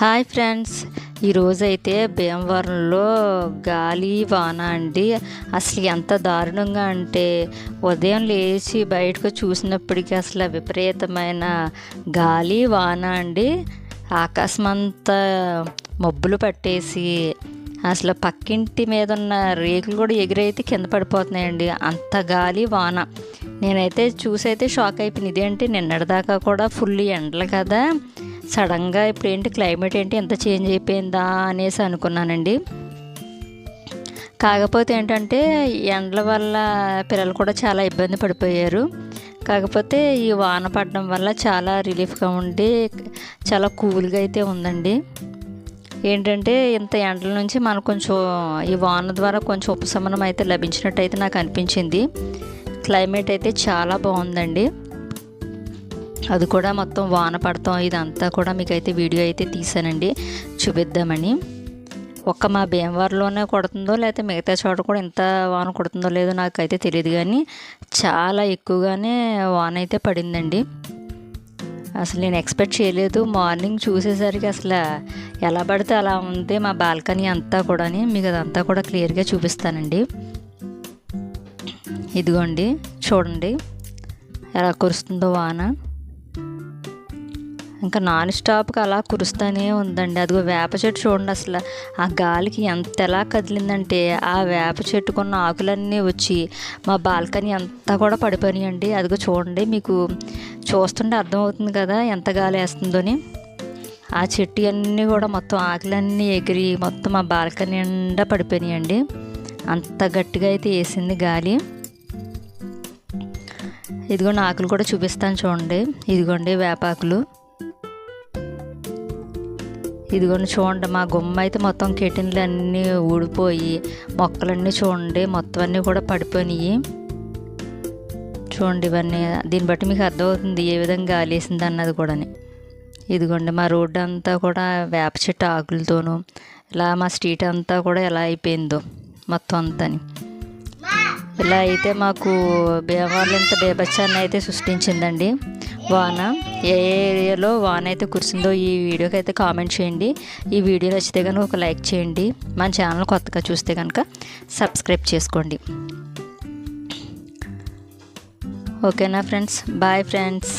Hi friends ఈరోజైతే భీమవరంలో గాలి వాన అండి. అసలు ఎంత దారుణంగా అంటే ఉదయం లేచి బయటకు చూసినప్పటికీ అసలు విపరీతమైన గాలి వాన అండి. ఆకాశం అంతా మబ్బులు పట్టేసి అసలు పక్కింటి మీద ఉన్న రేకులు కూడా ఎగిరైతే కింద పడిపోతున్నాయండి. అంత గాలి వాన. నేనైతే చూసైతే షాక్ అయిపోయింది ఇదేంటి? నిన్నటిదాకా కూడా ఫుల్ ఎండలు కదా. సడన్గా ఇప్పుడు ఏంటి క్లైమేట్ ఏంటి? ఎంత చేంజ్ అయిపోయిందా అనేసి అనుకున్నానండి. కాకపోతే ఏంటంటే ఎండల వల్ల పిల్లలు కూడా చాలా ఇబ్బంది పడిపోయారు. కాకపోతే ఈ వాన పడడం వల్ల చాలా రిలీఫ్గా ఉండి చాలా కూల్గా అయితే ఉందండి. ఏంటంటే ఇంత ఎండల నుంచి మనకు కొంచెం ఈ వాన ద్వారా కొంచెం ఉపశమనం అయితే లభించినట్టు అయితే నాకు అనిపించింది. క్లైమేట్ అయితే చాలా బాగుందండి. అది కూడా మొత్తం వాన పడతాం ఇదంతా కూడా మీకు అయితే వీడియో అయితే తీసానండి. చూపిద్దామని. ఒక్క మా భీమవరంలోనే కొడుతుందో లేకపోతే మిగతా చోట కూడా ఇంత వాన కొడుతుందో లేదో నాకైతే తెలియదు కానీ చాలా ఎక్కువగానే వాన అయితే పడిందండి. అసలు నేను ఎక్స్పెక్ట్ చేయలేదు. మార్నింగ్ చూసేసరికి అసలు ఎలా పడితే అలా ఉంది మా బాల్కనీ అంతా కూడా మీకు అదంతా కూడా క్లియర్గా చూపిస్తానండి. ఇదిగోండి చూడండి. ఎలా కురుస్తుందో వాన. ఇంకా నాన్ స్టాప్గా అలా కురుస్తూనే ఉందండి. అదిగో వేప చెట్టు చూడండి అసలు. ఆ గాలికి ఎంత ఎలా కదిలిందంటే ఆ వేప చెట్టుకున్న ఆకులన్నీ వచ్చి మా బాల్కనీ అంతా కూడా పడిపోయినాయండి. అదిగో చూడండి మీకు చూస్తుంటే అర్థమవుతుంది కదా ఎంత గాలి వేస్తుందోని. ఆ చెట్టు అన్నీ కూడా మొత్తం ఆకులన్నీ ఎగిరి మొత్తం మా బాల్కనీ నిండా పడిపోయినాయండి. అంత గట్టిగా అయితే వేసింది గాలి. ఇదిగోండి ఆకులు కూడా చూపిస్తాను చూడండి. ఇదిగోండి వేపాకులు. ఇదిగోండి చూడండి మా గుమ్మ అయితే మొత్తం కెటిన్లు అన్నీ ఊడిపోయి మొక్కలన్నీ చూడండి మొత్తం అన్నీ కూడా పడిపోయినాయి. చూడండి ఇవన్నీ దీన్ని బట్టి మీకు అర్థమవుతుంది ఏ విధంగా గాలేసింది అన్నది కూడా ఇదిగోండి మా రోడ్డు అంతా కూడా వేప చెట్టు ఆకులతోనూ ఇలా మా స్ట్రీట్ అంతా కూడా ఎలా అయిపోయిందో మొత్తం అంతని. ఇలా అయితే మాకు భీమవరం ఇంత బీభత్సాన్ని అయితే సృష్టించిందండి. వాన? ఏ ఏరియాలో వాన అయితే కురిసిందో ఈ వీడియోకి అయితే కామెంట్ చేయండి. ఈ వీడియో నచ్చితే కనుక ఒక లైక్ చేయండి. మన ఛానల్ కొత్తగా చూస్తే కనుక సబ్స్క్రైబ్ చేసుకోండి. ఓకేనా ఫ్రెండ్స్? Bye friends.